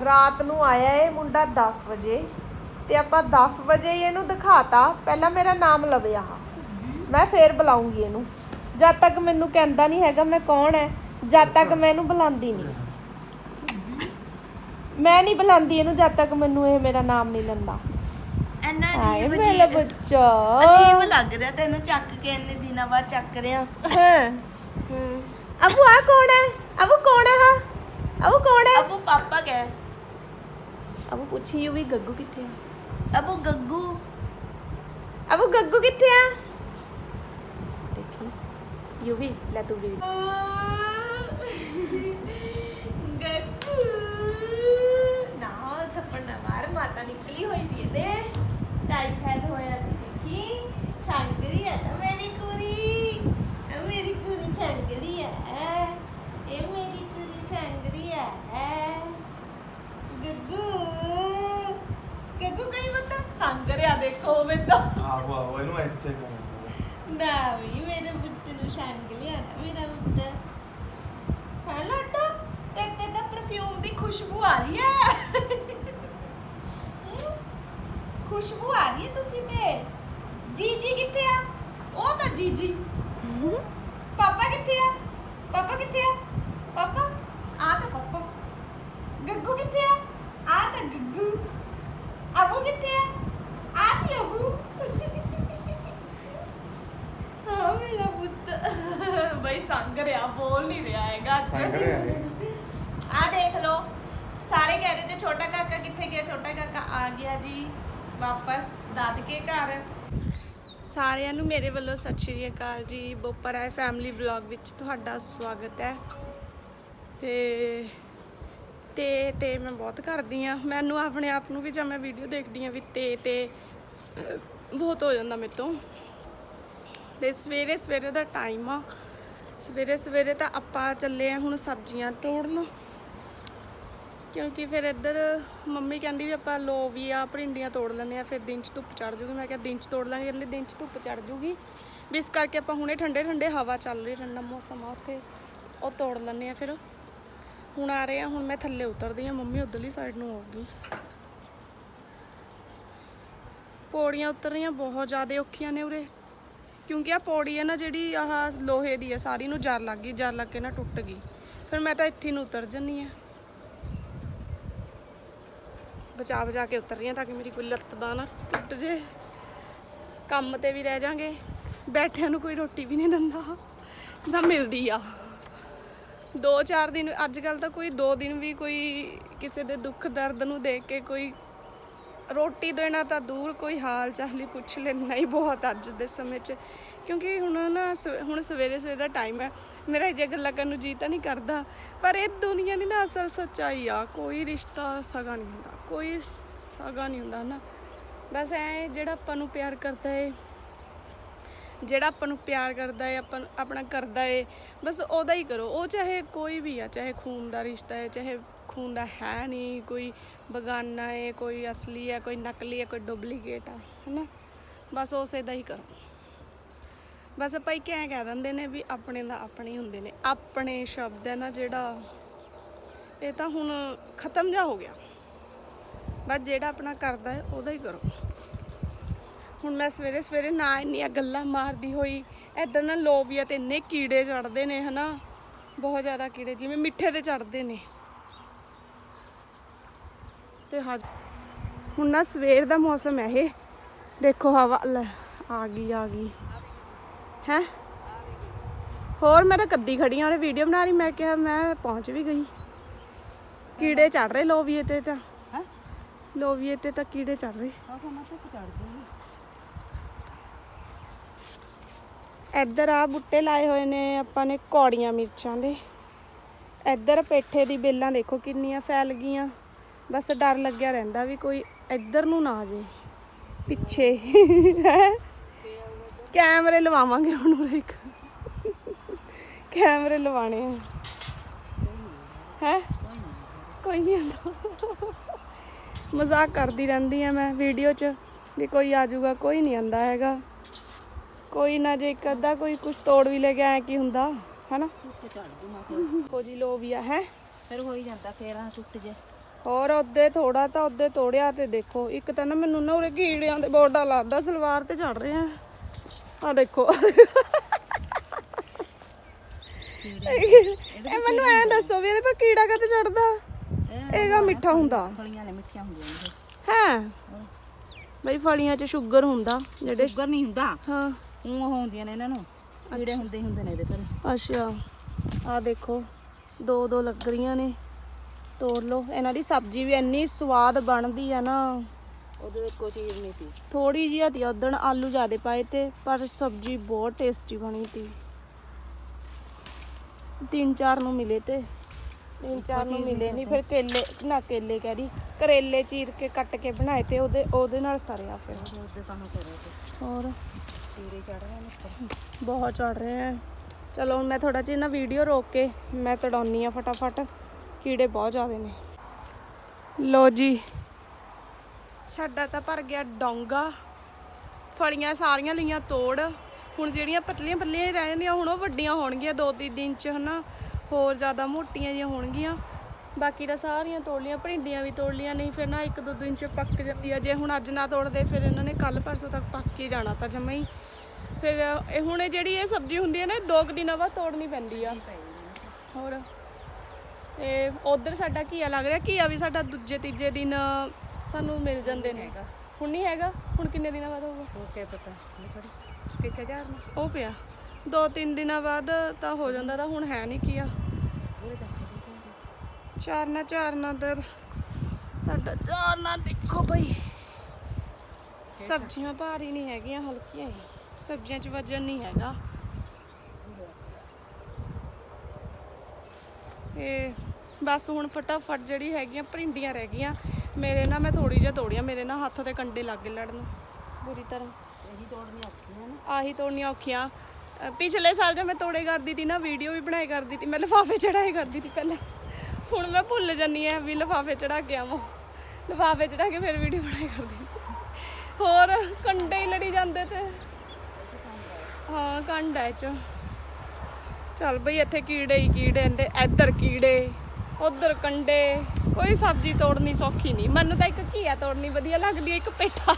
ਰਾਤ ਨੂੰ ਆਇਆ ਇਹ ਮੁੰਡਾ 10 ਵਜੇ ਤੇ ਆਪਾਂ 10 ਵਜੇ ਹੀ ਇਹਨੂੰ ਦਿਖਾਤਾ। ਪਹਿਲਾਂ ਮੇਰਾ ਨਾਮ ਲਵੇ ਆਹ। ਮੈਂ ਫੇਰ ਬੁਲਾਉਂਗੀ ਇਹਨੂੰ। ਜਦ ਤੱਕ ਮੈਨੂੰ ਕਹਿੰਦਾ ਨਹੀਂ ਹੈਗਾ ਮੈਂ ਕੌਣ ਹੈ ਜਦ ਤੱਕ ਮੈਂ ਇਹਨੂੰ ਬੁਲਾਉਂਦੀ ਨਹੀਂ। ਮੈਂ ਨਹੀਂ ਬੁਲਾਉਂਦੀ ਇਹਨੂੰ ਜਦ ਤੱਕ ਮੈਨੂੰ ਇਹ ਮੇਰਾ ਨਾਮ ਨਹੀਂ ਲੈਂਦਾ। ਐਨਾ ਹਾਏ ਅਜੀਬ ਮੇਰਾ ਅਜੀਬ। ਬੱਚਾ। ਅਜੀਬ ਲੱਗ ਰਿਹਾ ਤੈਨੂੰ ਚੱਕ ਕੇ ਇੰਨੇ ਦਿਨਾਂ ਬਾਅਦ ਚੱਕ ਰਿਹਾ। ਹਾਂ। ਹੂੰ। ਅਬੂ ਆ ਕੌਣ ਹੈ? ਅਬੂ ਕੌਣ ਹੈ ਹਾਂ ਅਬੂ ਕੌਣ ਹੈ? ਅਬੂ ਪਾਪਾ ਕਹਿ। ਅਬੂ ਪੁੱਛੀ ਵੀ ਗੱਗੂ ਕਿੱਥੇ ਆ ਅਬੂ ਗੱਗੂ ਅਬੂ ਗੱਗੂ ਕਿੱਥੇ ਆ ਦੇਖੀ ਯੂ ਵੀ ਲੈ ਤੂੰ ਵੀ ਗੱਗੂ ਨਾ ਥੱਪੜ ਨਾ ਮਾਰ ਮਾਤਾ ਨਿਕਲੀ ਹੋਈ ਦੀ ਇਹਦੇ ਟਾਈਫਾਇਡ ਹੋਇਆ ਤੇ ਦੇਖੀ ਛੰਗਰੀ ਹੈ ਨਾ ਮੇਰੀ ਕੁੜੀ ਇਹ ਮੇਰੀ ਕੁੜੀ ਛੰਗਰੀ ਹੈ ਇਹ ਮੇਰੀ ਕੁੜੀ ਛੰਗਰੀ ਹੈ ਗੱਗੂ ਸੰਗ ਰਿਹਾ ਦੇਖੋ ਮੈਂ ਤਾਂ। ਆਹੋ ਆਹੋ ਇਹਨੂੰ ਇੱਥੇ ਕਰਨਾ। ਨਾ ਵੀ ਮੇਰੇ ਬੁੱਤ ਨੂੰ ਛੰਗ ਲਿਆ ਨਾ ਮੇਰਾ ਬੁੱਤ ਹਾਂ ਲਾਟਾ ਤੇ ਤੇ ਤਾਂ ਪਰਫਿਊਮ ਦੀ ਖੁਸ਼ਬੂ ਆ ਰਹੀ ਹੈ। ਹਮ? ਖੁਸ਼ਬੂ ਆ ਰਹੀ ਹੈ ਤੁਸੀਂ ਤੇ। ਜੀਜੀ ਕਿੱਥੇ ਆ? ਉਹ ਤਾਂ ਜੀਜੀ। ਪਾਪਾ ਕਿੱਥੇ ਆ? ਪਾਪਾ ਕਿੱਥੇ ਆ? ਪਾਪਾ? ਆ ਤਾਂ ਪਾਪਾ। ਗੱਗੂ ਕਿੱਥੇ ਆ? ਬੋਲ ਨਹੀਂ ਰਿਹਾ ਸੰਗ ਰਿਹਾ ਇਹ। ਆ ਦੇਖ ਲਓ ਸਾਰੇ ਕਹਿ ਰਹੇ ਤੇ ਛੋਟਾ ਕਾਕਾ ਕਿੱਥੇ ਗਿਆ? ਛੋਟਾ ਕਾਕਾ ਆ ਗਿਆ ਜੀ ਵਾਪਸ ਦਾਦਕੇ ਘਰ। ਸਾਰਿਆਂ ਨੂੰ ਮੇਰੇ ਵੱਲੋਂ ਸਤਿ ਸ਼੍ਰੀ ਅਕਾਲ ਜੀ। ਬੋਪਰ ਹੈ ਫੈਮਿਲੀ ਵਲੌਗ ਵਿੱਚ ਤੁਹਾਡਾ ਸਵਾਗਤ ਹੈ। ਤੇ ਤੇ ਤੇ ਮੈਂ ਬਹੁਤ ਕਰਦੀ ਆ ਮੈਨੂੰ ਆਪਣੇ ਆਪ ਨੂੰ ਵੀ ਜਦ ਮੈਂ ਵੀਡੀਓ ਦੇਖਦੀ ਆ ਵੀ ਤੇ ਤੇ ਬਹੁਤ ਹੋ ਜਾਂਦਾ ਮੇਰੇ ਤੋਂ। ਤੇ ਸਵੇਰੇ ਸਵੇਰੇ ਦਾ ਟਾਈਮ ਆ। ਸਵੇਰੇ ਸਵੇਰੇ ਤਾਂ ਆਪਾਂ ਚੱਲੇ ਆ ਹੁਣ ਸਬਜ਼ੀਆਂ ਤੋੜਨ। ਕਿਉਂਕਿ ਫਿਰ ਇੱਧਰ ਮੰਮੀ ਕਹਿੰਦੀ ਵੀ ਆਪਾਂ ਲੋਬੀਆ ਭਿੰਡੀਆਂ ਤੋੜ ਲੈਂਦੇ ਆ, ਫਿਰ ਦਿਨ 'ਚ ਧੁੱਪ ਚੜ ਜੂਗੀ। ਮੈਂ ਕਿਹਾ ਦਿਨ 'ਚ ਤੋੜ ਲਾਂਗੇ ਕਹਿੰਦੇ ਦਿਨ 'ਚ ਧੁੱਪ ਚੜ ਜੂਗੀ। ਵੀ ਇਸ ਕਰਕੇ ਆਪਾਂ ਹੁਣੇ ਠੰਡੇ ਠੰਡੇ ਹਵਾ ਚੱਲ ਰਹੀ, ਠੰਡਾ ਮੌਸਮ ਆ ਉੱਥੇ, ਉਹ ਤੋੜ ਲੈਂਦੇ ਆ ਫਿਰ। ਹੁਣ ਆ ਰਹੇ ਆ, ਹੁਣ ਮੈਂ ਥੱਲੇ ਉਤਰਦੀ ਆ, ਮੰਮੀ ਉਧਰਲੀ ਸਾਈਡ ਨੂੰ ਆਉਗੀ। ਪੌੜੀਆਂ ਉਤਰਨੀਆਂ ਬਹੁਤ ਜ਼ਿਆਦਾ ਔਖੀਆਂ ਨੇ ਉਰੇ। ਕਿਉਂਕਿ ਆ ਪੌੜੀ ਹੈ ਨਾ ਜਿਹੜੀ ਆਹ ਲੋਹੇ ਦੀ ਹੈ, ਸਾਰੀ ਨੂੰ ਜਰ ਲੱਗ ਗਈ, ਜਰ ਲੱਗ ਕੇ ਨਾ ਟੁੱਟ ਗਈ। ਫਿਰ ਮੈਂ ਤਾਂ ਇੱਥੇ ਨੂੰ ਉਤਰ ਜੰਨੀ ਆ ਬਚਾ ਬਚਾ ਕੇ ਉਤਰ ਰਹੀ ਹਾਂ ਤਾਂ ਕਿ ਮੇਰੀ ਕੋਈ ਲੱਤ ਬਾਹ ਨਾ ਟੁੱਟ ਜੇ ਕੰਮ ਤੇ ਵੀ ਰਹਿ ਜਾਾਂਗੇ। ਬੈਠਿਆਂ ਨੂੰ ਕੋਈ ਰੋਟੀ ਵੀ ਨਹੀਂ ਦਿੰਦਾ। ਨਾ ਮਿਲਦੀ ਆ। ਦੋ ਚਾਰ ਦਿਨ, ਅੱਜ ਕੱਲ ਤਾਂ ਕੋਈ ਦੋ ਦਿਨ ਵੀ ਕੋਈ ਕਿਸੇ ਦੇ ਦੁੱਖ ਦਰਦ ਨੂੰ ਦੇਖ ਕੇ ਕੋਈ ਰੋਟੀ ਦੇਣਾ ਤਾਂ ਦੂਰ ਕੋਈ ਹਾਲ ਚਾਲ ਹੀ ਪੁੱਛ ਲੈਣਾ ਹੀ ਬਹੁਤ ਅੱਜ ਦੇ ਸਮੇਂ 'ਚ। ਕਿਉਂਕਿ ਹੁਣ ਨਾ ਸਵੇ- ਹੁਣ ਸਵੇਰੇ ਸਵੇਰੇ ਦਾ ਟਾਈਮ ਹੈ। ਮੇਰਾ ਇਹ ਗੱਲਾਂ ਕਰਨ ਨੂੰ ਜੀ ਤਾਂ ਨਹੀਂ ਕਰਦਾ। ਪਰ ਇਹ ਦੁਨੀਆ ਦੀ ਨਾ ਅਸਲ ਸੱਚਾਈ ਆ, ਕੋਈ ਰਿਸ਼ਤਾ ਸਗਾ ਨਹੀਂ ਹੁੰਦਾ, ਕੋਈ ਸਗਾ ਨਹੀਂ ਹੁੰਦਾ ਨਾ। ਬਸ ਐ ਜਿਹੜਾ ਆਪਾਂ ਨੂੰ ਪਿਆਰ ਕਰਦਾ ਏ, ਜਿਹੜਾ ਆਪਾਂ ਨੂੰ ਪਿਆਰ ਕਰਦਾ ਹੈ ਆਪਾਂ, ਆਪਣਾ ਕਰਦਾ ਏ, ਬਸ ਉਹਦਾ ਹੀ ਕਰੋ। ਉਹ ਚਾਹੇ ਕੋਈ ਵੀ ਆ, ਚਾਹੇ ਖੂਨ ਦਾ ਰਿਸ਼ਤਾ ਹੈ ਚਾਹੇ ਖੂਨ ਦਾ ਹੈ ਨਹੀਂ, ਕੋਈ ਬਗਾਨਾ ਹੈ ਕੋਈ ਅਸਲੀ ਹੈ ਕੋਈ ਨਕਲੀ ਹੈ ਕੋਈ ਡੁਪਲੀਕੇਟ ਹੈ ਹੈਨਾ? ਬਸ ਉਸੇ ਦਾ ਹੀ ਕਰੋ। ਬਸ ਆਪਾਂ ਇੱਕ ਐਂ ਕਹਿ ਦਿੰਦੇ ਨੇ ਵੀ ਆਪਣੇ ਦਾ ਆਪਣੇ ਹੁੰਦੇ ਨੇ। ਆਪਣੇ ਸ਼ਬਦ ਹੈ ਨਾ ਜਿਹੜਾ, ਇਹ ਤਾਂ ਹੁਣ ਖਤਮ ਜਾ ਹੋ ਗਿਆ। ਬਸ ਜਿਹੜਾ ਆਪਣਾ ਕਰਦਾ ਹੈ, ਉਹਦਾ ਹੀ ਕਰੋ। ਹੁਣ ਮੈਂ ਸਵੇਰੇ ਸਵੇਰੇ ਨਾ ਇੰਨੀਆਂ ਗੱਲਾਂ ਮਾਰਦੀ ਹੋਈ, ਇਧਰ ਨਾ ਲੋਬੀਆ ਤੇ ਇੰਨੇ ਕੀੜੇ ਚੜਦੇ ਨੇ, ਹਨਾ? ਬਹੁਤ ਜ਼ਿਆਦਾ ਕੀੜੇ, ਜਿਵੇਂ ਮਿੱਠੇ ਤੇ ਚੜਦੇ ਨੇ। ਤੇ ਹਜ ਹੁਣ ਨਾ ਸਵੇਰ ਦਾ ਮੌਸਮ ਹੈ ਇਹ। ਦੇਖੋ ਹਵਾ ਲੈ ਆ ਗਈ ਆ ਗਈ। ਹੈ? ਹੋਰ ਮੈਂ ਤਾਂ ਕੱਦੀ ਖੜੀ ਆ ਉਹਨੇ ਵੀਡੀਓ ਬਣਾ ਰਹੀ ਮੈਂ ਕਿਹਾ ਮੈਂ ਪਹੁੰਚ ਵੀ ਗਈ। ਕੀੜੇ ਚੜ ਰਹੇ ਲੋਬੀਏ ਤੇ ਤਾਂ। ਲੋਬੀਏ ਤੇ ਤਾਂ ਕੀੜੇ ਚੜ ਰਹੇ। ਇੱਧਰ ਆ ਬੁੱਟੇ ਲਾਏ ਹੋਏ ਨੇ ਆਪਾਂ ਨੇ ਕੌੜੀਆਂ ਮਿਰਚਾਂ ਦੇ। ਇੱਧਰ ਪੇਠੇ ਦੀ ਬੇਲਾਂ ਦੇਖੋ ਕਿੰਨੀਆਂ ਫੈਲ ਗਈਆਂ। ਬਸ ਡਰ ਲੱਗਿਆ ਰਹਿੰਦਾ ਵੀ ਕੋਈ ਇੱਧਰ ਨੂੰ ਨਾ ਆ ਜੇ ਪਿੱਛੇ। ਕੈਮਰੇ ਲਵਾਵਾਂਗੇ ਹੁਣ ਉਰੇ ਇੱਕ। ਕੈਮਰੇ ਲਵਾਣੇ ਆ। ਹੈ? ਕੋਈ ਨਹੀਂ ਆਉਂਦਾ। ਮਜ਼ਾਕ ਕਰਦੀ ਰਹਿੰਦੀ ਆ ਮੈਂ ਵੀਡੀਓ 'ਚ ਵੀ ਕੋਈ ਆ ਜਾਊਗਾ ਕੋਈ ਨਹੀਂ ਆਂਦਾ ਹੈਗਾ। ਕੋਈ ਨਾ ਜੇ ਇੱਕ ਅੱਧਾ ਕੋਈ ਕੁਝ ਤੋੜ ਵੀ ਲੈ ਕੇ ਆਇਆ ਕੀ ਹੁੰਦਾ ਹਨਾ? ਕੋ ਜੀ ਲੋਬੀਆ ਹੈ? ਫਿਰ ਹੋਈ ਜਾਂਦਾ ਫੇਰ ਆ ਟੁੱਟ ਜੇ। ਹੋਰ ਉਹਦੇ ਥੋੜਾ ਤਾਂ ਉਹਦੇ ਤੋੜਿਆ ਤੇ ਦੇਖੋ। ਇੱਕ ਤਾਂ ਨਾ ਮੈਨੂੰ ਨਾ ਉਰੇ ਕੀੜਿਆਂ ਦੇ ਬੋਰਡਾ ਲੱਗਦਾ ਸਲਵਾਰ ਤੇ ਚੜ ਰਹੇ। ਆ ਆ ਦੇਖੋ। ਇਹ ਮੈਨੂੰ ਐਂ ਦੱਸੋ ਵੀ ਇਹਦੇ ਪਰ ਕੀੜਾ ਕਦੇ ਚੜਦਾ ਇਹਗਾ ਮਿੱਠਾ ਹੁੰਦਾ। ਫਲੀਆਂ ਨੇ ਮਿੱਠੀਆਂ ਹੁੰਦੀਆਂ ਹੈ? ਬਈ ਫਲੀਆਂ 'ਚ ਸ਼ੂਗਰ ਹੁੰਦਾ ਜਿਹੜੇ ਸ਼ੂਗਰ ਨਹੀਂ ਹੁੰਦਾ? ਹਾਂ। ਉਹ ਹੁੰਦੀਆਂ ਨੇ ਇਹਨਾਂ ਨੂੰ ਕੀੜੇ ਹੁੰਦੇ ਹੁੰਦੇ ਨੇ ਇਹਦੇ ਪਰ। ਅੱਛਾ। ਆ ਦੇਖੋ ਦੋ ਦੋ ਲੱਗ ਰਹੀਆਂ ਨੇ। ਤੋੜ ਲਓ। ਇਹਨਾਂ ਦੀ ਸਬਜ਼ੀ ਵੀ ਇੰਨੀ ਸਵਾਦ ਬਣਦੀ ਆ ਨਾ। ਉਹਦੇ ਵਿੱਚ ਕੋਈ ਚੀਜ਼ ਨਹੀਂ ਸੀ। ਥੋੜੀ ਜਿਹੀ ਹਤੀ ਉਦਣ ਆਲੂ ਜ਼ਿਆਦੇ ਪਾਏ ਤੇ ਪਰ ਸਬਜ਼ੀ ਬਹੁਤ ਟੇਸਟੀ ਬਣੀ ਤੀ ਤਿੰਨ ਚਾਰ ਨੂੰ ਮਿਲੇ ਤੇ। ਤਿੰਨ ਚਾਰ ਨੂੰ ਮਿਲੇ ਨਹੀਂ ਫਿਰ ਕੇਲੇ ਨਾ ਕੇਲੇ ਕਹਿ ਰਹੀ ਕਰੇਲੇ ਚੀਰ ਕੇ ਕੱਟ ਕੇ ਬਣਾਏ ਤੇ ਉਹਦੇ ਉਹਦੇ ਨਾਲ ਸਰਿਆ ਫਿਰ। ਉਹਦੇ ਸੇ ਹੋਰ? ਕੀੜੇ ਚੜ ਰਹੇ ਨੇ ਬਹੁਤ ਚੜ ਰਹੇ ਆ। ਚਲੋ ਹੁਣ ਮੈਂ ਥੋੜਾ ਜਿਹਾ ਨਾ ਵੀਡੀਓ ਰੋਕ ਕੇ ਮੈਂ ਤੜਾਉਣੀ ਆ ਫਟਾਫਟ। ਕੀੜੇ ਬਹੁਤ ਜ਼ਿਆਦੇ ਨੇ। ਲੋ ਜੀ। ਸਾਡਾ ਤਾਂ ਭਰ ਗਿਆ ਡੋਂਗਾ। ਫਲੀਆਂ ਸਾਰੀਆਂ ਲਈਆਂ ਤੋੜ। ਹੁਣ ਜਿਹੜੀਆਂ ਪਤਲੀਆਂ ਪਤਲੀਆਂ ਹੀ ਰਹਿ ਜਾਂਦੀਆਂ ਹੁਣ ਉਹ ਵੱਡੀਆਂ ਹੋਣਗੀਆਂ ਦੋ ਤਿੰਨ ਦਿਨ ਚ ਹਨਾ। ਹੋਰ ਜ਼ਿਆਦਾ ਮੋਟੀਆਂ ਜਿਹੀਆਂ ਹੋਣਗੀਆਂ। ਬਾਕੀ ਤਾਂ ਸਾਰੀਆਂ ਤੋੜ ਲੀਆਂ ਭਿੰਡੀਆਂ ਵੀ ਤੋੜ ਲੀਆਂ ਨਹੀਂ ਫਿਰ ਨਾ ਇੱਕ ਦੋ ਦਿਨ ਚ ਪੱਕ ਜਾਂਦੀ ਆ ਜੇ ਹੁਣ ਅੱਜ ਨਾ ਤੋੜਦੇ ਫਿਰ ਇਹਨਾਂ ਨੇ ਕੱਲ ਪਰਸੋਂ ਤੱਕ ਪੱਕ ਹੀ ਜਾਣਾ ਤਾਂ ਜਮਾ ਹੀ। ਫਿਰ ਇਹ ਹੁਣ ਇਹ ਜਿਹੜੀ ਇਹ ਸਬਜ਼ੀ ਹੁੰਦੀ ਹੈ ਨਾ ਇਹ ਦੋ ਕੁ ਦਿਨਾਂ ਬਾਅਦ ਤੋੜਨੀ ਪੈਂਦੀ ਆ। ਹੋਰ? ਇਹ ਉਧਰ ਸਾਡਾ ਘੀਆ ਲੱਗ ਰਿਹਾ ਘੀਆ ਵੀ ਸਾਡਾ ਦੂਜੇ ਤੀਜੇ ਦਿਨ ਸਾਨੂੰ ਮਿਲ ਜਾਂਦੇ ਨੇ। ਹੁਣ ਨਹੀਂ ਹੈਗਾ? ਹੁਣ ਕਿੰਨੇ ਦਿਨਾਂ ਬਾਅਦ ਹੋਊਗਾ? ਉਹ ਕਿਆ ਪਤਾ ਕਿੱਥੇ ਜਾ ਰਹੀ ਉਹ ਪਿਆ। ਦੋ ਤਿੰਨ ਦਿਨਾਂ ਬਾਅਦ ਤਾਂ ਹੋ ਜਾਂਦਾ ਤਾਂ ਹੁਣ ਹੈ ਨਹੀਂ ਘੀਆ ਚਾਰਨਾ ਚਾਰਨਾ ਤੇ ਸਾਡਾ ਚਾਰਨਾ ਦੇਖੋ ਬਈ। ਸਬਜ਼ੀਆਂ ਭਾਰੀ ਨਹੀਂ ਹੈਗੀਆਂ ਹਲਕੀਆਂ ਹੀ। ਸਬਜ਼ੀਆਂ 'ਚ ਵਜਨ ਨਹੀਂ ਹੈਗਾ। ਤੇ ਬਸ ਹੁਣ ਫਟਾਫਟ ਜਿਹੜੀ ਹੈਗੀਆਂ ਭਿੰਡੀਆਂ ਰਹਿ ਗਈਆਂ। ਮੇਰੇ ਨਾਲ ਮੈਂ ਥੋੜੀ ਜਿਹਾ ਤੋੜੀਆਂ ਮੇਰੇ ਨਾਲ ਹੱਥ ਤੇ ਕੰਡੇ ਲੱਗ ਗਏ ਲੜਨ ਬੁਰੀ ਤਰ੍ਹਾਂ। ਇਹੀ ਤੋੜਨੀ ਔਖੀਆਂ ਨੇ। ਆਹੀ ਤੋੜਨੀਆਂ ਔਖੀਆਂ। ਪਿਛਲੇ ਸਾਲ ਜਦ ਮੈਂ ਤੋੜੇ ਕਰਦੀ ਤੀ ਨਾ ਵੀਡੀਓ ਵੀ ਬਣਾਈ ਕਰਦੀ ਤੀ ਮੈਂ ਲਿਫਾਫੇ ਚੜਾਏ ਕਰਦੀ ਤੀ ਪਹਿਲਾਂ। ਹੁਣ ਮੈਂ ਭੁੱਲ ਜੰਨੀ ਆ ਵੀ ਲਿਫਾਫੇ ਚੜਾ ਕੇ ਆਵਾਂ। ਲਿਫਾਫੇ ਚੜਾ ਕੇ ਫਿਰ ਵੀਡੀਓ ਬਣਾਈ ਕਰਦੀ ਹੋਰ ਕੰਡੇ ਹੀ ਲੜੀ ਜਾਂਦੇ ਤੇ। ਹਾਂ ਕੰਡਾ ਚ। ਚੱਲ ਬਈ ਇੱਥੇ ਕੀੜੇ ਹੀ ਕੀੜੇ ਨੇ ਇੱਧਰ ਕੀੜੇ ਉਧਰ ਕੰਡੇ ਕੋਈ ਸਬਜ਼ੀ ਤੋੜਨੀ ਸੌਖੀ ਨਹੀਂ। ਮੈਨੂੰ ਤਾਂ ਇੱਕ ਘੀਆ ਤੋੜਨੀ ਵਧੀਆ ਲੱਗਦੀ ਹੈ ਇੱਕ ਪੇਠਾ।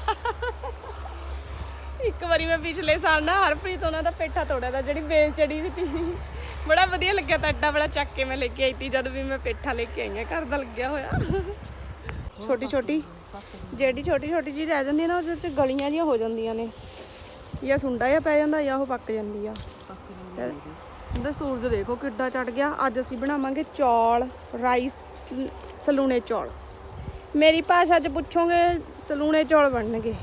ਇੱਕ ਵਾਰੀ ਮੈਂ ਪਿਛਲੇ ਸਾਲ ਨਾ ਹਰਪ੍ਰੀਤ ਉਹਨਾਂ ਦਾ ਪੇਠਾ ਤੋੜਿਆ ਤਾਂ ਜਿਹੜੀ ਬੇਲ ਚੜੀ ਵੀ ਤੀ। ਬੜਾ ਵਧੀਆ ਲੱਗਿਆ ਤਾਂ ਅੱਡਾ ਬੜਾ ਚੱਕ ਕੇ ਮੈਂ ਲੈ ਕੇ ਆਈ ਤੀ ਜਦ ਵੀ ਮੈਂ ਪੇਠਾ ਲੈ ਕੇ ਆਈ ਹਾਂ ਘਰ ਦਾ ਲੱਗਿਆ ਹੋਇਆ। ਛੋਟੀ ਛੋਟੀ ਜਿਹੜੀ ਛੋਟੀ ਛੋਟੀ ਜੀ ਰਹਿ ਜਾਂਦੀ ਨਾ ਉਹਦੇ ਚ ਗਲੀਆਂ ਜੀਆਂ ਹੋ ਜਾਂਦੀਆਂ ਨੇ। ਜਾਂ ਸੁੰਡਾ ਜਾਂ ਪੈ ਜਾਂਦਾ ਜਾਂ ਉਹ ਪੱਕ ਜਾਂਦੀ ਆ। ਉਹਦਾ ਸੂਰਜ ਦੇਖੋ ਕਿੱਡਾ ਚੜ ਗਿਆ ਅੱਜ ਅਸੀਂ ਬਣਾਵਾਂਗੇ ਚੌਲ ਰਾਈਸ ਸਲੂਣੇ ਚੌਲ ਮੇਰੀ ਭਾਸ਼ਾ 'ਚ ਪੁੱਛੋਗੇ ਸਲੂਣੇ ਚੌਲ ਬਣਨਗੇ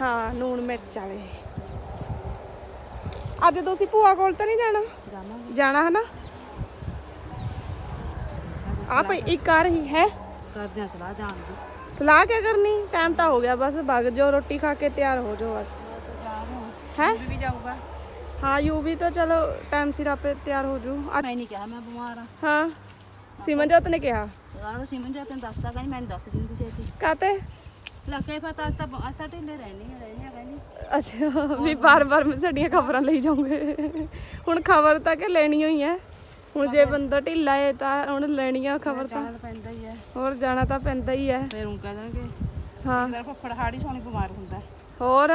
ਹਾਂ ਨੂਣ ਮਿਰਚ ਵਾਲੇ ਅੱਜ ਤੁਸੀਂ ਭੂਆ ਕੋਲ ਤਾਂ ਨਹੀਂ ਜਾਣਾ ਜਾਵਾਂਗੇ ਜਾਣਾ ਹੈ ਨਾ ਆਪ ਇੱਕ ਆ ਰਹੀ ਹੈ ਕਰਦੇ ਆ ਸਲਾਹ ਜਾਣ ਦੀ ਸਲਾਹ ਕਿਆ ਕਰਨੀ ਟਾਈਮ ਤਾਂ ਹੋ ਗਿਆ ਬਸ ਭਗ ਜਾਓ ਰੋਟੀ ਖਾ ਕੇ ਤਿਆਰ ਹੋ ਜਾਓ ਬਸ ਹੈ ਵੀ ਵੀ ਜਾਊਗਾ ਹਾਂ ਯੂ ਵੀ ਤਾਂ ਚਲੋ ਟਾਈਮ ਸਿਰ ਆਪੇ ਤਿਆਰ ਹੋ ਜੂ। ਅੱਜ- ਮੈਂ ਨਹੀਂ ਕਿਹਾ ਮੈਂ ਬਿਮਾਰ ਆ ਹਾਂ ਸਿਮਨਜੋਤ ਨੇ ਕਿਹਾ। ਰਾਤ ਨੂੰ ਸਿਮਨ ਜਾ ਤੈਨੂੰ ਦੱਸਦਾ ਕਹਿੰਦੀ ਮੈਨੂੰ ਦੱਸ ਦਿੰਦੀ ਛੇਤੀ ਕਾਤੇ ਲੱਗੇ ਅਸ ਤਾਂ ਅਸ ਤਾਂ ਢਿੱਲੇ ਰਹਿਣੀ ਆ ਰਹਿਣੀ ਆ ਕਹਿੰਦੀ। ਅੱਛਾ ਵੀ ਬਾਰ-ਬਾਰ ਮੈਂ ਸਾਡੀਆਂ ਖਬਰਾਂ ਲਈ ਜਾਓਗੇ ਹੁਣ ਖਬਰ ਤਾਂ ਕਿ ਲੈਣੀ ਹੋਈ ਹੈ ਹੁਣ ਜੇ ਬੰਦਾ ਢਿੱਲਾ ਹੈ ਤਾਂ ਹੁਣ ਲੈਣੀ ਆ ਖਬਰ ਤਾਂ। ਪੈਂਦਾ ਹੀ ਹੋਰ ਜਾਣਾ ਤਾਂ ਪੈਂਦਾ ਹੀ ਹੈ ਫਿਰ ਉਹ ਕਹਿ ਦੇਣਗੇ ਹਾਂ। ਮੇਰਾ ਫੱਫੜ ਹਾੜੀ ਸੋਣੀ ਬਿਮਾਰ ਹੁੰਦਾ। ਹੋਰ?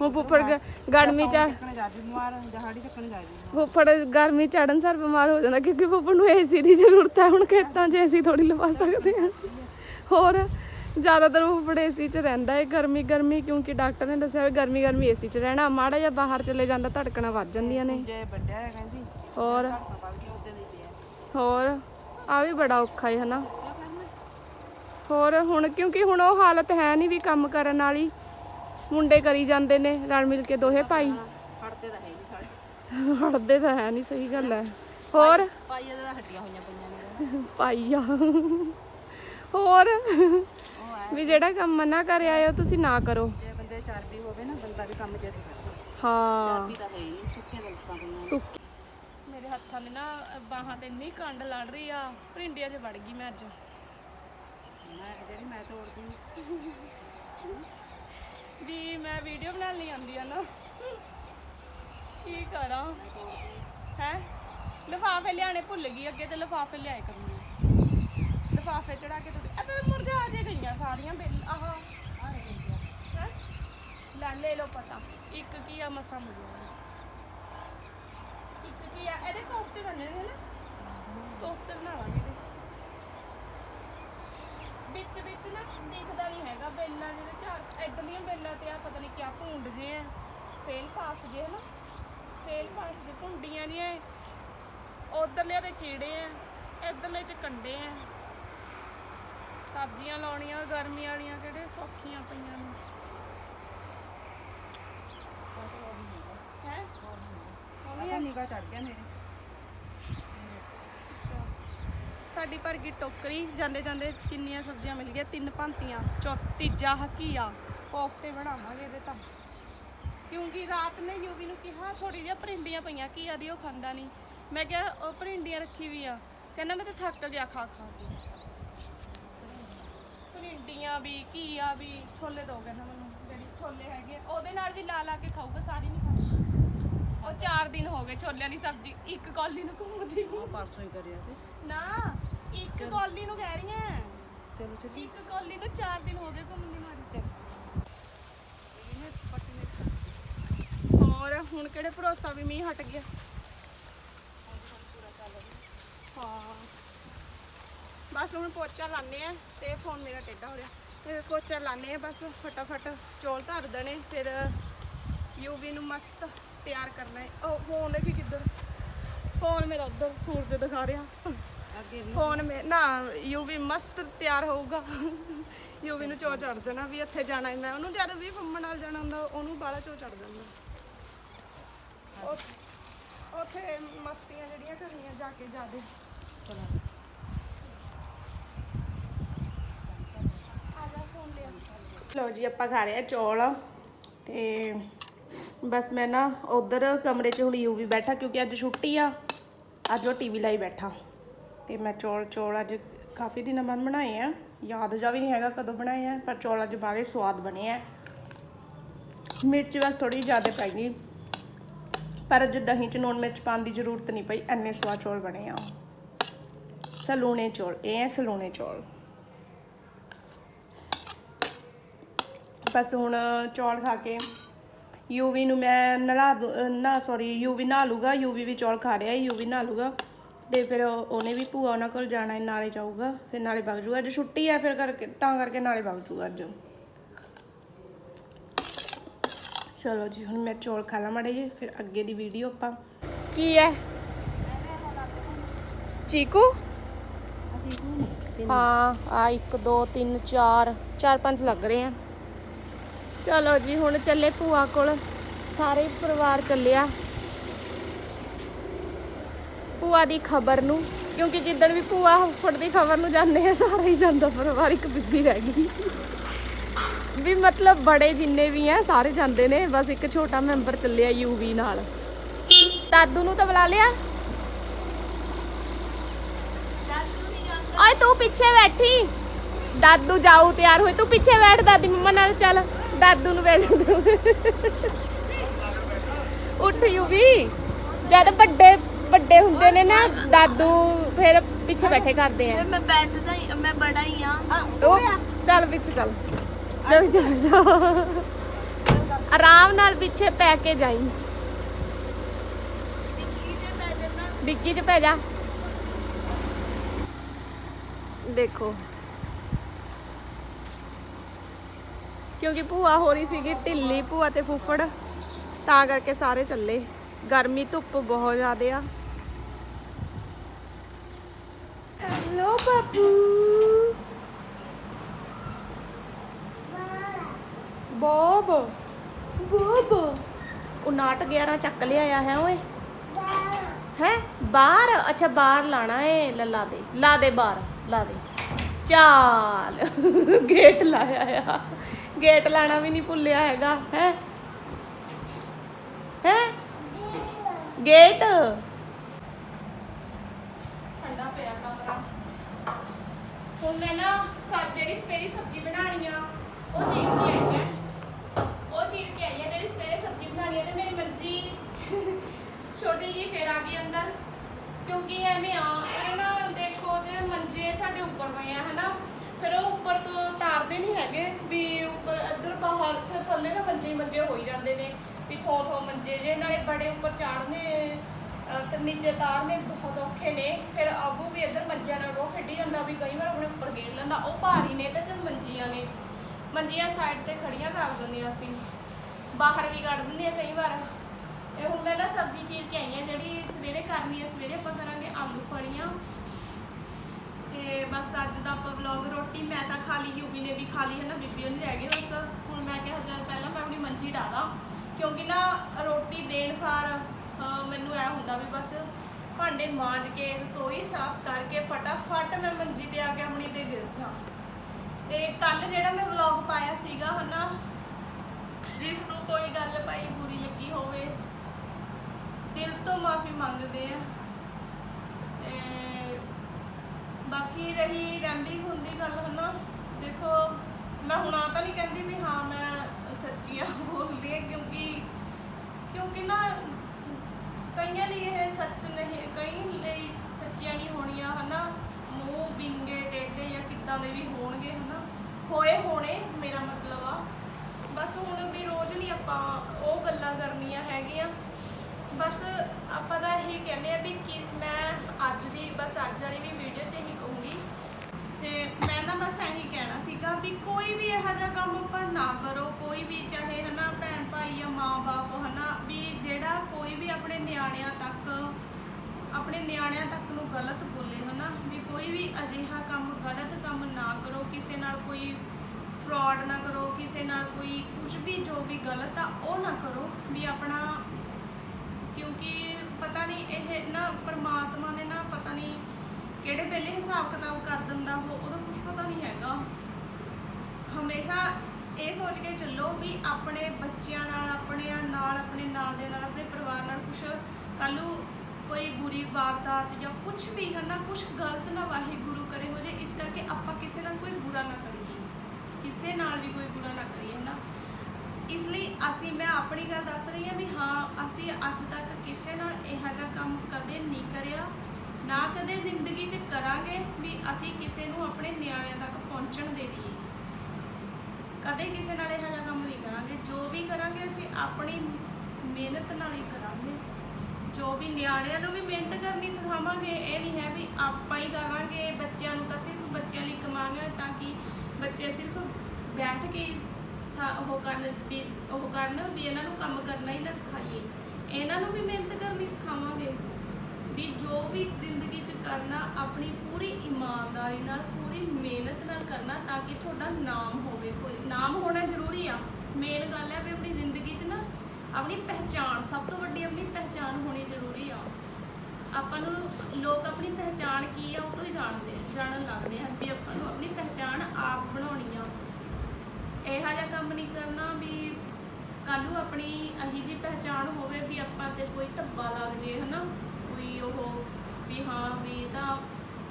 ਹੁਣ ਫੁੱਫੜ ਗ- ਗਰਮੀ ਚ ਚੱਕਣ ਜਾ ਜੀ ਬਿਮਾਰ ਜਹਾੜੀ ਚੱਕਣ ਜਾ ਜੀ ਫੁੱਫੜ ਗਰਮੀ ਚੜਨ ਸਰ ਬਿਮਾਰ ਹੋ ਜਾਂਦਾ ਕਿਉਂਕਿ ਫੁੱਫੜ ਨੂੰ ਏਸੀ ਦੀ ਜ਼ਰੂਰਤ ਹੈ ਹੁਣ ਖੇਤਾਂ 'ਚ ਏਸੀ ਥੋੜੀ ਲਵਾ ਸਕਦੇ ਆ ਹੋਰ ਜ਼ਿਆਦਾਤਰ ਫੁੱਫੜ ਏਸੀ 'ਚ ਰਹਿੰਦਾ ਹੈ ਗਰਮੀ ਗਰਮੀ ਕਿਉਂਕਿ ਡਾਕਟਰ ਨੇ ਦੱਸਿਆ ਵੀ ਗਰਮੀ ਗਰਮੀ ਏਸੀ 'ਚ ਰਹਿਣਾ ਮਾੜਾ ਜਿਹਾ ਬਾਹਰ ਚਲੇ ਜਾਂਦਾ ਧੜਕਣਾ ਵੱਧ ਜਾਂਦੀਆਂ ਨੇ ਜੇ ਵੱਡਿਆ ਹੈ ਕਹਿੰਦੀ ਹੋਰ ਪਾ ਕੇ ਉਹਦੇ ਦੇ ਪਿਆ ਹੋਰ ਆ ਵੀ ਬੜਾ ਔਖਾ ਹੈ ਹਨਾ ਹੋਰ ਹੁਣ ਕਿਉਂਕਿ ਹੁਣ ਉਹ ਹਾਲਤ ਹੈ ਨਹੀਂ ਵੀ ਕੰਮ ਕਰਨ ਵਾਲੀ ਮੁੰਡੇ ਕਰੀ ਜਾਂਦੇ ਨੇ ਰਲ ਮਿਲ ਕੇ ਦੋਹੇ ਭਾਈ। ਫੜਦੇ ਤਾਂ ਹੈ ਨਹੀਂ ਸਾਡੇ ਹਟਦੇ ਤਾਂ ਹੈ ਨਹੀਂ ਸਹੀ ਗੱਲ ਹੈ। ਹੋਰ? ਪਾਈਏ ਦਾ ਹੱਡੀਆਂ ਹੋਈਆਂ ਪਈਆਂ ਨੇ। ਪਾਈ ਆ ਹੋਰ ਵੀ ਜਿਹੜਾ ਕੰਮ ਮਨਾ ਕਰ ਹੋ ਤੁਸੀਂ ਨਾ ਕਰੋ। ਜੇ ਬੰਦੇ ਚਰਬੀ ਹੋਵੇ ਨਾ ਬੰਦਾ ਵੀ ਕੰਮ ਜਦ ਕਰਦਾ। ਹਾਂ। ਚਰਬੀ ਤਾਂ ਹੈ ਹੀ ਸੁੱਕੇ ਲੱਤਾਂ ਪਈਆਂ ਸੁੱਕ ਮੇਰੇ ਹੱਥਾਂ ਨੇ ਨਾ ਬਾਹਾਂ ਤੇ ਇੰਨੀ ਕੰਡ ਲੜ ਰਹੀ ਆ ਭਿੰਡੀਆਂ 'ਚ ਵੜ ਗਈ ਮੈਂ ਅੱਜ। ਮੈਂ ਜਿਹੜੀ ਮੈਂ ਤੋੜਦੀ। ਵੀ ਮੈਂ ਵੀਡੀਓ ਬਣਾਉਣ ਲਈ ਆਂਦੀ ਆ ਨਾ। ਕੀ ਕਰਾਂ? ਹੈ? ਲਿਫਾਫੇ ਲਿਆਣੇ ਭੁੱਲ ਗਈ, ਅੱਗੇ ਤੇ ਲਿਫਾਫੇ ਲਿਆਏ ਕਰੂੰਗੀ ਚੜਾ ਕੇ ਤੁਰੇ ਅਦਰ ਮੁਰਝਾ ਜੇ ਗਈਆਂ ਸਾਰੀਆਂ ਬੇਲ, ਆਹ ਹੈਂ? ਲੈ ਲੈ ਲੋ ਪਤਾ। ਇੱਕ ਕੀ ਆ, ਮਸਾ ਮੁੜਿਆ ਇੱਕ ਕੀ ਆ, ਇਹਦੇ ਕੋਫਤੇ ਬਣਨੇ ਨੇ? ਨਾ ਕੋਫਤੇ ਬਣਾਵਾਂਗੇ ਇਹਦੇ ਵਿੱਚ ਵਿੱਚ ਨਾ ਦਿਖਦਾ ਨਹੀਂ ਹੈਗਾ ਬੇਲਾਂ ਜਿਹਦੇ ਚਾਰ ਇਧਰਲੀਆਂ ਬੇਲਾਂ ਤੇ ਆ ਪਤਾ ਨਹੀਂ ਕਿਆ ਭੁੰਡ ਜੇ ਆ। ਫੇਲ ਪਾਸ ਜੇ ਨਾ ਫੇਲ ਪਾਸ ਜੇ ਭੁੰਡੀਆਂ ਨਹੀਂ ਉਧਰਲੇ ਤੇ ਕੀੜੇ ਆ ਇਧਰਲੇ ਚ ਕੰਡੇ ਆ ਸਬਜ਼ੀਆਂ ਲਾਉਣੀਆਂ ਗਰਮੀ ਵਾਲੀਆਂ ਕਿਹੜੇ ਸੌਖੀਆਂ ਪਈਆਂ ਨੇ। ਹੈ? ਨਿਗਾ ਚੜ ਗਿਆ ਮੇਰੇ ਸਾਡੀ ਭਰ ਗਈ ਟੋਕਰੀ। ਜਾਂਦੇ ਜਾਂਦੇ ਕਿੰਨੀਆਂ ਸਬਜ਼ੀਆਂ ਮਿਲ ਗਈਆਂ? ਤਿੰਨ ਭਾਂਤੀਆਂ ਚੌ ਤੀਜਾ ਹਕੀਆ। ਕੋਫਤੇ ਬਣਾਵਾਂਗੇ ਇਹਦੇ ਤਾਂ। ਕਿਉਂਕਿ ਰਾਤ ਨੇ ਯੂਵੀ ਨੂੰ ਕਿਹਾ ਥੋੜੀ ਜਿਹਾ ਪਰਿੰਡੀਆਂ ਪਈਆਂ ਘੀਆ ਦੀ ਉਹ ਖਾਂਦਾ ਨਹੀਂ ਮੈਂ ਕਿਹਾ ਉਹ ਪਰਿੰਡੀਆਂ ਰੱਖੀ ਵੀ ਆ। ਕਹਿੰਦਾ ਮੈਂ ਤਾਂ ਥੱਕ ਗਿਆ ਖਾ ਖਾ ਕੇ। ਪਰਿੰਡੀਆਂ ਵੀ ਘੀਆ ਵੀ ਛੋਲੇ ਦੋ ਕਹਿੰਦਾ ਮੈਨੂੰ ਜਿਹੜੀ ਛੋਲੇ ਹੈਗੇ ਉਹਦੇ ਨਾਲ ਵੀ ਲਾ ਲਾ ਕੇ ਖਾਊਗਾ ਸਾਰੀ ਨਹੀਂ ਖਾਣੀ ਉਹ 4 ਦਿਨ ਹੋ ਗਏ ਛੋਲਿਆਂ ਦੀ ਸਬਜ਼ੀ ਇੱਕ ਕੌਲੀ ਨੂੰ ਘੁੰਮਦੀ ਨੂੰ ਪਰਸੋਂ ਹੀ ਕਰਿਆ ਤੇ ਨਾ। ਇੱਕ ਕੌਲੀ ਨੂੰ ਕਹਿ ਰਹੀ ਐ ਚਲੋ ਚਲੀ। ਇੱਕ ਕੌਲੀ ਨੂੰ 4 ਦਿਨ ਹੋ ਗਏ ਘੁੰਮਦੀ ਮਾਰੀ ਤੇ। ਹੋਰ ਹੁਣ ਕਿਹੜੇ ਭਰੋਸਾ ਵੀ ਮੀਂਹ ਹਟ ਗਿਆ। ਹਾਂ। ਬਸ ਹੁਣ ਪੋਚਾ ਲਾਣੇ ਆ ਤੇ ਫੋਨ ਮੇਰਾ ਟੇਢਾ ਹੋ ਰਿਹਾ। ਤੇ ਪੋਚਾ ਲਾਣੇ ਆ ਬਸ ਫਟਾਫਟ ਚੌਲ ਧਰ ਦੇਣੇ ਫਿਰ ਯੂਵੀ ਨੂੰ ਮਸਤ ਤਿਆਰ ਕਰਨਾ ਹੈ। ਉਹ ਫੋਨ ਦੇਖੀ ਕਿੱਧਰ? ਫੋਨ ਮੇਰਾ ਉੱਧਰ ਸੂਰਜ ਦਿਖਾ ਰਿਹਾ। ਫੋਨ ਮੇ ਨਾ, ਯੂਵੀ ਮਸਤ ਤਿਆਰ ਹੋਊਗਾ। ਯੂਵੀ ਨੂੰ ਚੋ ਚੜ ਜਾਣਾ ਵੀ ਇੱਥੇ ਜਾਣਾ ਹੈ। ਮੈਂ ਉਹਨੂੰ ਜਦ ਵੀ ਫੰਮਣ ਨਾਲ ਜਾਣਾ ਹੁੰਦਾ, ਉਹਨੂੰ ਬਾਹਲਾ ਚੋ ਚੜ ਜਾਂਦਾ। ਉੱਥੇ ਮਸਤੀਆਂ ਜਿਹੜੀਆਂ ਕਰਨੀਆਂ ਜਾ ਕੇ ਜਾਦੇ ਲੋ ਜੀ, ਆਪਾਂ ਖਾ ਰਹੇ ਆ ਚੌਲ। ਤੇ ਬਸ ਮੈਂ ਨਾ ਉਧਰ ਕਮਰੇ 'ਚ ਹੁਣ ਯੂਵੀ ਬੈਠਾ ਕਿਉਂਕਿ ਅੱਜ ਛੁੱਟੀ ਆ। ਅੱਜ ਉਹ ਟੀਵੀ ਲਾਈ ਬੈਠਾ। ਤੇ ਮੈਂ ਚੌਲ ਚੌਲ ਅੱਜ ਕਾਫੀ ਦਿਨਾਂ ਬਾਅਦ ਬਣਾਏ ਆ। ਯਾਦ ਜਾ ਵੀ ਨਹੀਂ ਹੈਗਾ ਕਦੋਂ ਬਣਾਏ ਆ, ਪਰ ਚੌਲ ਅੱਜ ਬਾਰੇ ਸਵਾਦ ਬਣੇ ਆ। ਮਿਰਚ ਬਸ ਥੋੜੀ ਜ਼ਿਆਦਾ ਪੈ ਗਈ ਪਰ ਅੱਜ ਦਹੀਂ 'ਚ ਨੂਣ ਮਿਰਚ ਪਾਉਣ ਦੀ ਜ਼ਰੂਰਤ ਨਹੀਂ ਪਈ ਐਨੇ ਸਵਾਦ ਚੌਲ ਬਣੇ ਆ। ਸਲੂਣੇ ਚੌਲ, ਇਹ ਆ ਸਲੂਣੇ ਚੌਲ। ਬਸ ਹੁਣ ਚੌਲ ਖਾ ਕੇ ਯੂਵੀ ਨੂੰ ਮੈਂ ਨਲਾ ਦੂ- ਅਹ ਨਾ ਸੌਰੀ ਯੂਵੀ ਨਹਾ ਲੂਗਾ, ਯੂਵੀ ਵੀ ਚੌਲ ਖਾ ਰਿਹਾ, ਯੂਵੀ ਨਹਾ ਲੂਗਾ। ਤੇ ਫਿਰ ਉਹਨੇ ਵੀ ਭੂਆ ਉਹਨਾਂ ਕੋਲ ਜਾਣਾ ਹੈ ਨਾਲੇ ਜਾਊਗਾ, ਫਿਰ ਨਾਲੇ ਵਗ ਜੂਗਾ। ਅੱਜ ਛੁੱਟੀ ਹੈ ਫਿਰ ਕਰਕੇ, ਤਾਂ ਕਰਕੇ ਨਾਲੇ ਵਗ ਜੂਗਾ ਅੱਜ। ਚਲੋ ਜੀ, ਹੁਣ ਮੈਂ ਚੌਲ ਖਾ ਲਾ ਮੜੇ ਜੀ ਫਿਰ ਅੱਗੇ ਦੀ ਵੀਡੀਓ ਆਪਾਂ। ਕੀ ਹੈ ਚੀਕੂ? ਹਾਂ, ਆ 1 2 3 4 4 5 ਲੱਗ ਰਹੇ ਆ। ਚਲੋ ਜੀ, ਹੁਣ ਚੱਲੇ ਭੂਆ ਕੋਲ। ਸਾਰੇ ਪਰਿਵਾਰ ਚੱਲਿਆ। ਭੂਆ ਦੀ ਖਬਰ ਨੂੰ, ਕਿਉਂਕਿ ਜਿੱਦਣ ਵੀ ਭੂਆ ਫੁੱਟ ਦੀ ਖਬਰ ਨੂੰ ਜਾਂਦੇ ਆ, ਸਾਰਾ ਹੀ ਜਾਂਦਾ ਪਰਿਵਾਰ ਇੱਕ ਬੀਬੀ ਰਹਿ ਗਈ। ਵੀ ਮਤਲਬ ਬੜੇ ਜਿੰਨੇ ਵੀ ਆ, ਸਾਰੇ ਜਾਂਦੇ ਨੇ, ਬਸ ਇੱਕ ਛੋਟਾ ਮੈਂਬਰ ਚੱਲਿਆ ਯੂਵੀ ਨਾਲ। ਦਾਦੂ ਨੂੰ ਤਾਂ ਬੁਲਾ ਲਿਆ। ਓਏ ਤੂੰ ਪਿੱਛੇ ਬੈਠੀ। ਦਾਦੂ ਜਾਊ ਤਿਆਰ ਹੋਈ ਤੂੰ ਪਿੱਛੇ ਬੈਠ ਦਾਦੀ ਮੰਮਾ ਨਾਲ ਚੱਲ। ਦਾਦੂ ਨੂੰ ਬੈਠ ਉੱਠ ਯੂਵੀ ਜਦ ਵੱਡੇ ਵੱਡੇ ਹੁੰਦੇ ਨੇ ਨਾ ਦਾਦੂ ਫਿਰ ਪਿੱਛੇ ਬੈਠੇ ਕਰਦੇ ਆ। ਮੈਂ ਬੈਠਦਾ ਹੀ ਮੈਂ ਬੜਾ ਹੀ ਆ। ਉਹ ਚੱਲ ਪਿੱਛੇ ਚੱਲ। ਲੈ ਚੱਲ ਜਾ ਆਰਾਮ ਨਾਲ ਪਿੱਛੇ ਪੈ ਕੇ ਜਾਈ। ਡਿੱਗੀ 'ਚ ਪੈ ਜਾ। ਦੇਖੋ। ਕਿਉਂਕਿ ਭੂਆ ਹੋ ਰਹੀ ਸੀਗੀ ਢਿੱਲੀ ਭੂਆ ਤੇ ਫੁੱਫੜ। ਤਾਂ ਕਰਕੇ ਸਾਰੇ ਚੱਲੇ। ਗਰਮੀ ਧੁੱਪ ਬਹੁਤ ਜ਼ਿਆਦੇ ਆ। ਹੈਲੋ ਬਾਬੂ ਬੋਬ ਬੋਬ ਉਹ ਨਾਟ 11 ਚੱਕ ਲਿਆਇਆ ਹੈ ਓਏ ਹੈ ਬਾਹਰ ਅੱਛਾ ਬਾਹਰ ਲਾਣਾ ਏ ਲੱਲਾ ਦੇ ਲਾ ਦੇ ਬਾਹਰ ਲਾ ਦੇ ਚਾਲ ਗੇਟ ਲਾਇਆ ਆ ਗੇਟ ਲਾਣਾ ਵੀ ਨਹੀਂ ਭੁੱਲਿਆ ਹੈਗਾ ਹੈ ਹੈ ਗੇਟ ਠੰਡਾ ਪਿਆ ਕਮਰਾ ਹੁਣ ਮੈਂ ਨਾ ਸਬ ਜਿਹੜੀ ਸਵੇਰੀ ਸਬਜ਼ੀ ਬਣਾਣੀ ਆ, ਉਹ ਚੀਰ ਕੇ ਆਈ ਆ। ਉਹ ਚੀਰ ਕੇ ਆਈ ਆ, ਜਿਹੜੀ ਸਵੇਰੇ ਸਬਜ਼ੀ ਬਣਾਣੀ ਹੈ ਤੇ ਮੇਰੀ ਮੰਜੀ ਛੋਟੀ ਜੀ ਫੇਰ ਆ ਗਈ ਅੰਦਰ। ਕਿਉਂਕਿ ਐਵੇਂ ਆ, ਇਹ ਨਾ ਦੇਖੋ ਤੇ ਮੰਜੇ ਸਾਡੇ ਉੱਪਰ ਪਏ ਆ, ਹਨਾ। ਫਿਰ ਉਹ ਉੱਪਰ ਤੋਂ ਉਤਾਰਦੇ ਨਹੀਂ ਹੈਗੇ ਵੀ ਉੱਪਰ, ਇੱਧਰ ਬਾਹਰ, ਫਿਰ ਥੱਲੇ ਨਾ ਮੰਜੇ ਹੀ ਮੰਜੇ ਹੋਈ ਜਾਂਦੇ ਨੇ। ਵੀ ਥੋ ਥੋ ਮੰਜੇ ਜੇ, ਨਾਲੇ ਬੜੇ ਉੱਪਰ ਚਾੜਨੇ ਤੇ ਨੀਚੇ ਤਾਰਨੇ ਬਹੁਤ ਔਖੇ ਨੇ। ਫਿਰ ਆਬੂ ਵੀ ਇੱਧਰ ਮੰਜਿਆਂ ਨਾਲ ਰੋ ਖੇਡੀ ਜਾਂਦਾ ਵੀ ਕਈ ਵਾਰ ਆਪਣੇ ਉੱਪਰ ਗੇੜ ਲੈਂਦਾ। ਉਹ ਭਾਰੀ ਨੇ ਤੇ ਚਲ ਮੰਜੀਆਂ ਨੇ। ਮੰਜੀਆਂ ਸਾਈਡ ਤੇ ਖੜੀਆਂ ਕਰ ਦਿੰਦੇ ਹਾਂ ਅਸੀਂ। ਬਾਹਰ ਵੀ ਕੱਢ ਦਿੰਦੇ ਆ ਕਈ ਵਾਰ। ਇਹ ਹੁਣ ਮੈਂ ਨਾ ਸਬਜ਼ੀ ਚੀਰ ਕੇ ਆਈ ਆ ਜਿਹੜੀ ਸਵੇਰੇ ਕਰਨੀ ਹੈ, ਸਵੇਰੇ ਆਪਾਂ ਕਰਾਂਗੇ ਆਲੂ ਫੜੀਆਂ। ਤੇ ਬਸ ਅੱਜ ਦਾ ਆਪਾਂ ਵਲੌਗ ਰੋਟੀ, ਮੈਂ ਤਾਂ ਖਾ ਲਈ, ਯੂਵੀ ਨੇ ਵੀ ਖਾ ਲਈ ਹੈ ਨਾ ਬੀਬੀ ਉਹਨੇ ਰਹਿ ਗਏ ਬਸ। ਹੁਣ ਮੈਂ ਕਿਹਾ ਚੱਲ ਪਹਿਲਾਂ ਮੈਂ ਆਪਣੀ ਮੰਜੀ ਢਾਦਾ ਕਿਉਂਕਿ ਨਾ ਰੋਟੀ ਦੇਣ ਸਾਰ ਮੈਨੂੰ ਐ ਹੁੰਦਾ ਵੀ ਬਸ ਭਾਂਡੇ ਮਾਂਜ ਕੇ, ਰਸੋਈ ਸਾਫ਼ ਕਰਕੇ ਫਟਾਫਟ ਮੈਂ ਮੰਜੀ ਤੇ ਆ ਕੇ ਆਪਣੀ ਤੇ ਗਿਰ ਜਾ ਤੇ ਕੱਲ ਜਿਹੜਾ ਮੈਂ ਵਲੌਗ ਪਾਇਆ ਸੀਗਾ ਹਨਾ, ਜਿਸ ਨੂੰ ਕੋਈ ਗੱਲ ਪਾਈ ਬੁਰੀ ਲੱਗੀ ਹੋਵੇ, ਦਿਲ ਤੋਂ ਮਾਫੀ ਮੰਗਦੇ ਆ। ਤੇ ਬਾਕੀ ਰਹੀ, ਰਹਿੰਦੀ ਹੁੰਦੀ ਗੱਲ ਹਨਾ, ਦੇਖੋ, ਮੈਂ ਹੁਣ ਆ ਤਾਂ ਨਹੀਂ ਕਹਿੰਦੀ ਵੀ ਹਾਂ, ਮੈਂ ਸੱਚੀਆਂ ਬੋਲ ਰਹੀ ਹਾਂ, ਕਿਉਂਕਿ ਕਿਉਂਕਿ ਨਾ ਕਈਆਂ ਲਈ ਇਹ ਸੱਚ ਨਹੀਂ, ਕਈ ਲਈ ਸੱਚੀਆਂ ਨਹੀਂ ਹੋਣੀਆਂ, ਹਨਾ? ਮੂੰਹ ਬਿੰਗੇ, ਟੇਡੇ ਜਾਂ ਕਿੱਦਾਂ ਦੇ ਵੀ ਹੋਣਗੇ, ਹਨਾ? ਹੋਏ ਹੋਣੇ ਮੇਰਾ ਮਤਲਬ ਆ। ਬਸ ਹੁਣ ਵੀ ਰੋਜ਼ ਨਹੀਂ ਆਪਾਂ ਉਹ ਗੱਲਾਂ ਕਰਨੀਆਂ ਹੈਗੀਆਂ। ਬਸ ਆਪਾਂ ਤਾਂ ਇਹੀ ਕਹਿੰਦੇ ਆ ਵੀ ਕਿ ਮੈਂ ਅੱਜ ਦੀ, ਬਸ ਅੱਜ ਵਾਲੀ ਵੀ ਵੀਡੀਓ 'ਚ ਇਹੀ ਕਹੂੰਗੀ ਤੇ ਮੈਂ ਨਾ ਬਸ ਇਹੀ ਕਹਿਣਾ ਸੀਗਾ ਵੀ ਕੋਈ ਵੀ ਇਹੋ ਜਿਹਾ ਕੰਮ ਆਪਾਂ ਨਾ ਕਰੋ, ਕੋਈ ਵੀ ਚਾਹੇ ਹਨਾ ਭੈਣ ਭਾਈ ਜਾਂ ਮਾਂ-ਬਾਪ ਹਨਾ, ਵੀ ਜਿਹੜਾ ਕੋਈ ਵੀ ਆਪਣੇ ਨਿਆਣਿਆਂ ਤੱਕ, ਆਪਣੇ ਨਿਆਣਿਆਂ ਤੱਕ ਨੂੰ ਗਲਤ ਬੋਲੇ ਹਨਾ, ਵੀ ਕੋਈ ਵੀ ਅਜਿਹਾ ਕੰਮ, ਗਲਤ ਕੰਮ ਨਾ ਕਰੋ, ਕਿਸੇ ਨਾਲ ਕੋਈ ਫਰਾਡ ਨਾ ਕਰੋ, ਕਿਸੇ ਨਾਲ ਕੋਈ ਕੁਝ ਵੀ ਜੋ ਵੀ ਗਲਤ ਆ, ਉਹ ਨਾ ਕਰੋ, ਵੀ ਆਪਣਾ ਕਿਉਂਕਿ ਪਤਾ ਨਹੀਂ ਇਹ ਨਾ ਪਰਮਾਤਮਾ ਨੇ ਨਾ ਪਤਾ ਨਹੀਂ ਕਿਹੜੇ ਵੇਲੇ ਹਿਸਾਬ ਕਿਤਾਬ ਕਰ ਦਿੰਦਾ ਉਹ, ਉਹਦਾ ਕੁਝ ਪਤਾ ਨਹੀਂ ਹੈਗਾ। ਹਮੇਸ਼ਾ ਇਹ ਸੋਚ ਕੇ ਚੱਲੋ ਵੀ ਆਪਣੇ ਬੱਚਿਆਂ ਨਾਲ ਆਪਣੇ ਨਾਲ ਆਪਣੇ ਨਾਲ ਦੇ ਨਾਲ, ਆਪਣੇ ਪਰਿਵਾਰ ਨਾਲ ਕੁਝ ਨੂੰ ਕੋਈ ਬੁਰੀ ਵਾਰਦਾਤ ਜਾਂ ਕੁਝ ਵੀ ਹੈ ਨਾ ਕੁਝ ਗਲਤ ਨਾ ਵਾਹਿਗੁਰੂ ਕਰੇ ਹੋ ਜੇ, ਇਸ ਕਰਕੇ ਆਪਾਂ ਕਿਸੇ ਨਾਲ ਕੋਈ ਬੁਰਾ ਨਾ ਕਰੀਏ। ਕਿਸੇ ਨਾਲ ਵੀ ਕੋਈ ਬੁਰਾ ਨਾ ਕਰੀਏ, ਹੈ ਨਾ। ਇਸ ਲਈ ਅਸੀਂ, ਮੈਂ ਆਪਣੀ ਗੱਲ ਦੱਸ ਰਹੀ ਹਾਂ ਵੀ ਹਾਂ, ਅਸੀਂ ਅੱਜ ਤੱਕ ਕਿਸੇ ਨਾਲ ਇਹੋ ਜਿਹਾ ਕੰਮ ਕਦੇ ਨਹੀਂ ਕਰਿਆ। ਨਾ ਕਦੇ ਜ਼ਿੰਦਗੀ 'ਚ ਕਰਾਂਗੇ ਵੀ ਅਸੀਂ ਕਿਸੇ ਨੂੰ ਆਪਣੇ ਨਿਆਣਿਆਂ ਤੱਕ ਪਹੁੰਚਣ ਦੇ ਦਈਏ। ਕਦੇ ਕਿਸੇ ਨਾਲ ਇਹੋ ਜਿਹਾ ਕੰਮ ਨਹੀਂ ਕਰਾਂਗੇ। ਜੋ ਵੀ ਕਰਾਂਗੇ, ਅਸੀਂ ਆਪਣੀ ਮਿਹਨਤ ਨਾਲ ਹੀ ਕਰਾਂਗੇ। ਜੋ ਵੀ ਨਿਆਣਿਆਂ ਨੂੰ ਵੀ ਮਿਹਨਤ ਕਰਨੀ ਸਿਖਾਵਾਂਗੇ, ਇਹ ਨਹੀਂ ਹੈ ਵੀ ਆਪਾਂ ਹੀ ਕਰਾਂਗੇ, ਬੱਚਿਆਂ ਨੂੰ ਤਾਂ ਸਿਰਫ ਬੱਚਿਆਂ ਲਈ ਕਮਾਵਾਂਗੇ ਤਾਂ ਕਿ ਬੱਚੇ ਸਿਰਫ ਬੈਠ ਕੇ ਹੀ ਉਹ ਕਰਨ ਵੀ, ਉਹ ਕਰਨ ਵੀ ਇਹਨਾਂ ਨੂੰ ਕੰਮ ਕਰਨਾ ਹੀ ਨਾ ਸਿਖਾਈਏ। ਇਹਨਾਂ ਨੂੰ ਵੀ ਮਿਹਨਤ ਕਰਨੀ ਸਿਖਾਵਾਂਗੇ। ਵੀ ਜੋ ਵੀ ਜ਼ਿੰਦਗੀ 'ਚ ਕਰਨਾ, ਆਪਣੀ ਪੂਰੀ ਇਮਾਨਦਾਰੀ ਨਾਲ, ਪੂਰੀ ਮਿਹਨਤ ਨਾਲ ਕਰਨਾ ਤਾਂ ਕਿ ਤੁਹਾਡਾ ਨਾਮ ਹੋਵੇ ਕੋਈ। ਨਾਮ ਹੋਣਾ ਜ਼ਰੂਰੀ ਆ। ਮੇਨ ਗੱਲ ਹੈ ਵੀ ਆਪਣੀ ਜ਼ਿੰਦਗੀ 'ਚ ਨਾ ਆਪਣੀ ਪਹਿਚਾਣ, ਸਭ ਤੋਂ ਵੱਡੀ ਆਪਣੀ ਪਹਿਚਾਣ ਹੋਣੀ ਜ਼ਰੂਰੀ ਆ। ਆਪਾਂ ਨੂੰ ਲੋਕ ਆਪਣੀ ਪਹਿਚਾਣ ਕੀ ਆ ਉਹ ਤੋਂ ਹੀ ਜਾਣਦੇ, ਜਾਣਨ ਲੱਗਦੇ ਹਨ ਵੀ ਆਪਾਂ ਨੂੰ ਆਪਣੀ ਪਹਿਚਾਣ ਆਪ ਬਣਾਉਣੀ ਆ। ਇਹੋ ਜਿਹਾ ਕੰਮ ਨਹੀਂ ਕਰਨਾ ਵੀ ਕੱਲ ਨੂੰ ਆਪਣੀ ਅਹੀ ਜੀ ਪਹਿਚਾਣ ਹੋਵੇ ਵੀ ਆਪਾਂ ਤੇ ਕੋਈ ਧੱਬਾ ਲੱਗ ਜੇ, ਹਨਾ? ਕੋਈ ਉਹ ਵੀ ਹਾਂ ਵੀ ਇਹ ਤਾਂ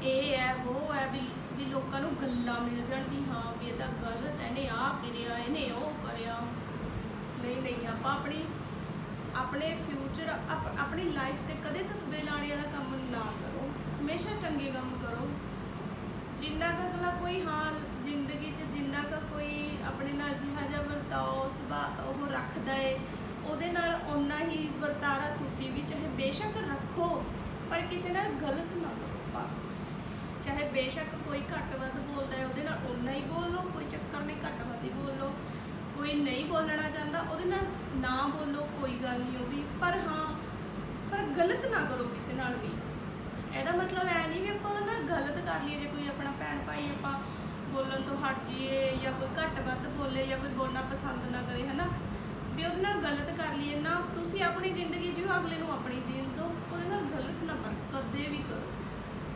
ਇਹ ਹੈ, ਉਹ ਹੈ ਵੀ ਵੀ ਲੋਕਾਂ ਨੂੰ ਗੱਲਾਂ ਮਿਲ ਜਾਣ ਵੀ ਹਾਂ ਵੀ ਇਹ ਤਾਂ ਗਲਤ ਹੈ, ਇਹਨੇ ਆਹ ਕਰਿਆ, ਇਹਨੇ ਉਹ ਕਰਿਆ। ਨਹੀਂ ਨਹੀਂ, ਆਪਾਂ ਆਪਣੀ, ਆਪਣੇ ਫਿਊਚਰ ਆਪਣੀ ਲਾਈਫ ਤੇ ਕਦੇ ਧੱਬੇ ਲਾਣੇ ਵਾਲਾ ਕੰਮ ਨਾ ਕਰੋ। ਹਮੇਸ਼ਾ ਚੰਗੇ ਕੰਮ ਕਰੋ। ਜਿੰਨਾ ਕੁ ਅਗਲਾ ਕੋਈ ਹਾਲ ਜ਼ਿੰਦਗੀ 'ਚ, ਜਿੰਨਾ ਕੁ ਕੋਈ ਆਪਣੇ ਨਾਲ ਜਿਹਾ ਜਿਹਾ ਵਰਤਾਓ, ਸੁਭਾਅ ਉਹ ਰੱਖਦਾ ਏ ਉਹਦੇ ਨਾਲ ਓਨਾ ਹੀ ਵਰਤਾਰਾ ਤੁਸੀਂ ਵੀ ਚਾਹੇ ਬੇਸ਼ੱਕ ਰੱਖੋ, ਪਰ ਕਿਸੇ ਨਾਲ ਗਲਤ ਨਾ ਕਰੋ, ਬਸ। ਚਾਹੇ ਬੇਸ਼ੱਕ ਕੋਈ ਘੱਟ ਵੱਧ ਬੋਲਦਾ ਹੈ, ਉਹਦੇ ਨਾਲ ਓਨਾ ਹੀ ਬੋਲੋ, ਕੋਈ ਚੱਕਰ ਨਹੀਂ ਘੱਟ ਵੱਧ ਹੀ ਬੋਲੋ। ਕੋਈ ਨਹੀਂ ਬੋਲਣਾ ਚਾਹੁੰਦਾ, ਉਹਦੇ ਨਾਲ ਨਾ ਬੋਲੋ, ਕੋਈ ਗੱਲ ਨਹੀਂ ਉਹ ਵੀ। ਪਰ ਹਾਂ, ਪਰ ਗਲਤ ਨਾ ਕਰੋ ਕਿਸੇ ਨਾਲ ਵੀ। ਇਹਦਾ ਮਤਲਬ ਐ ਨਹੀਂ ਵੀ ਆਪਾਂ ਉਹਦੇ ਨਾਲ ਗਲਤ ਕਰ ਲਈਏ, ਜੇ ਕੋਈ ਆਪਣਾ ਭੈਣ ਭਾਈ ਆਪਾਂ ਬੋਲਣ ਤੋਂ ਹਟ ਜਾਈਏ ਜਾਂ ਕੋਈ ਘੱਟ ਵੱਧ ਬੋਲੇ ਜਾਂ ਕੋਈ ਬੋਲਣਾ ਪਸੰਦ ਨਾ ਕਰੇ, ਹਨਾ? ਵੀ ਉਹਦੇ ਨਾਲ ਗਲਤ ਕਰ ਲਈਏ ਨਾ, ਤੁਸੀਂ ਆਪਣੀ ਜ਼ਿੰਦਗੀ ਜਿਓ ਅਗਲੇ ਨੂੰ ਆਪਣੀ ਜੀਣ ਦਿਓ, ਉਹਦੇ ਨਾਲ ਗਲਤ ਨਾ ਕਰ ਕਦੇ ਵੀ ਕਰੋ।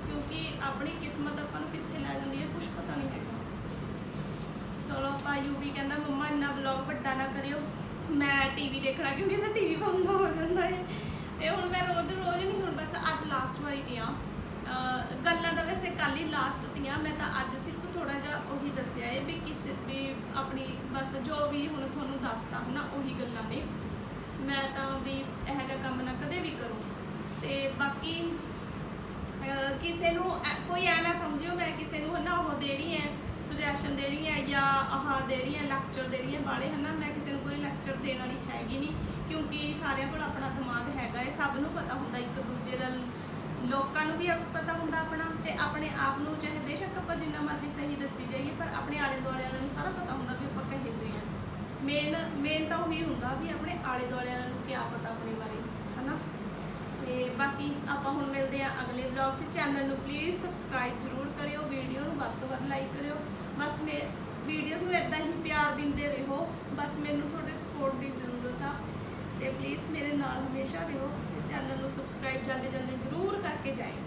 ਕਿਉਂਕਿ ਆਪਣੀ ਕਿਸਮਤ ਆਪਾਂ ਨੂੰ ਕਿੱਥੇ ਲੈ ਜਾਂਦੀ ਹੈ ਕੁਝ ਪਤਾ ਨਹੀਂ ਹੈਗਾ। ਚਲੋ ਆਪਾਂ ਯੂ ਕਹਿੰਦਾ, ਮੰਮਾ, ਇੰਨਾ ਵਲੌਗ ਵੱਡਾ ਨਾ ਕਰਿਓ। ਮੈਂ ਟੀਵੀ ਦੇਖਣਾ ਕਿਉਂਕਿ ਇਹਦਾ ਟੀਵੀ ਬੰਦ ਹੋ ਜਾਂਦਾ ਹੈ ਇਹ ਹੁਣ ਮੈਂ ਰੋਜ਼ ਰੋਜ਼ ਨਹੀਂ, ਹੁਣ ਬਸ ਅੱਜ ਲਾਸਟ ਵਾਰੀ ਦੀਆਂ ਆ। ਗੱਲਾਂ ਤਾਂ ਵੈਸੇ ਕੱਲ ਹੀ ਲਾਸਟ ਦੀਆਂ ਮੈਂ ਤਾਂ ਅੱਜ ਸਿਰਫ ਥੋੜਾ ਜਿਹਾ ਉਹੀ ਦੱਸਿਆ ਹੈ ਵੀ ਕਿਸ ਵੀ ਆਪਣੀ ਬਸ ਜੋ ਵੀ ਹੁਣ ਤੁਹਾਨੂੰ ਦੱਸਤਾ ਹਨਾ, ਉਹੀ ਗੱਲਾਂ ਨੇ। ਮੈਂ ਤਾਂ ਵੀ ਇਹੋ ਜਿਹਾ ਕੰਮ ਨਾ ਕਦੇ ਵੀ ਕਰੂੰ। ਤੇ ਬਾਕੀ ਕਿਸੇ ਨੂੰ ਕੋਈ ਐ ਨਾ ਸਮਝਿਓ, ਮੈਂ ਕਿਸੇ ਨੂੰ ਹਨਾ ਉਹ ਦੇ ਰਹੀ ਐ ਸੁਜੈਸ਼ਨ ਦੇ ਰਹੀ ਹਾਂ ਜਾਂ ਆਹ ਦੇ ਰਹੀ ਹਾਂ ਲੈਕਚਰ ਦੇ ਰਹੀ ਹਾਂ ਵਾਲੇ ਹਨਾ, ਮੈਂ ਕਿਸੇ ਨੂੰ ਕੋਈ ਲੈਕਚਰ ਦੇਣ ਵਾਲੀ ਹੈਗੀ ਨਹੀਂ ਕਿਉਂਕਿ ਸਾਰਿਆਂ ਕੋਲ ਆਪਣਾ ਦਿਮਾਗ ਹੈਗਾ ਹੈ ਸਭ ਨੂੰ ਪਤਾ ਹੁੰਦਾ ਇੱਕ ਦੂਜੇ ਦਾ ਲੋਕਾਂ ਨੂੰ ਵੀ ਪਤਾ ਹੁੰਦਾ ਆਪਣਾ ਤੇ ਆਪਣੇ ਆਪ ਨੂੰ ਚਾਹੇ ਬੇਸ਼ੱਕ ਆਪਾਂ ਜਿੰਨਾ ਮਰਜ਼ੀ ਸਹੀ ਦੱਸੀ ਜਾਈਏ, ਪਰ ਆਪਣੇ ਆਲੇ ਦੁਆਲੇ ਵਾਲਿਆਂ ਨੂੰ ਸਾਰਾ ਪਤਾ ਹੁੰਦਾ ਵੀ ਆਪਾਂ ਕਹੇ ਜਿਹੇ ਆ ਮੇਨ ਮੇਨ ਤਾਂ ਉਹੀ ਹੁੰਦਾ ਵੀ ਆਪਣੇ ਆਲੇ ਦੁਆਲੇ ਵਾਲਿਆਂ ਨੂੰ ਕੀ ਪਤਾ ਆਪਣੇ ਬਾਰੇ, ਹਨਾ? ਤੇ ਬਾਕੀ ਆਪਾਂ ਹੁਣ ਮਿਲਦੇ ਆ ਅਗਲੇ ਵਲੌਗ 'ਚ। ਚੈਨਲ ਨੂੰ ਪਲੀਜ਼ ਸਬਸਕ੍ਰਾਈਬ ਜ਼ਰੂਰ ਕਰਿਓ ਵੀਡੀਓ ਨੂੰ ਵੱਧ ਤੋਂ ਵੱਧ ਲਾਈਕ ਕਰਿਓ। ਬਸ ਮੇ ਵੀਡੀਓਜ਼ ਨੂੰ ਇਦਾਂ ਹੀ ਪਿਆਰ ਦਿੰਦੇ ਰਹੋ। ਬਸ ਮੈਨੂੰ ਤੁਹਾਡੇ ਸਪੋਰਟ ਦੀ ਜ਼ਰੂਰਤ ਆ। ਤੇ ਪਲੀਜ਼ ਮੇਰੇ ਨਾਲ ਹਮੇਸ਼ਾ ਰਹੋ। ਚੈਨਲ ਨੂੰ ਸਬਸਕ੍ਰਾਈਬ ਜਾਂਦੇ ਜਾਂਦੇ ਜ਼ਰੂਰ ਕਰਕੇ ਜਾਇਓ।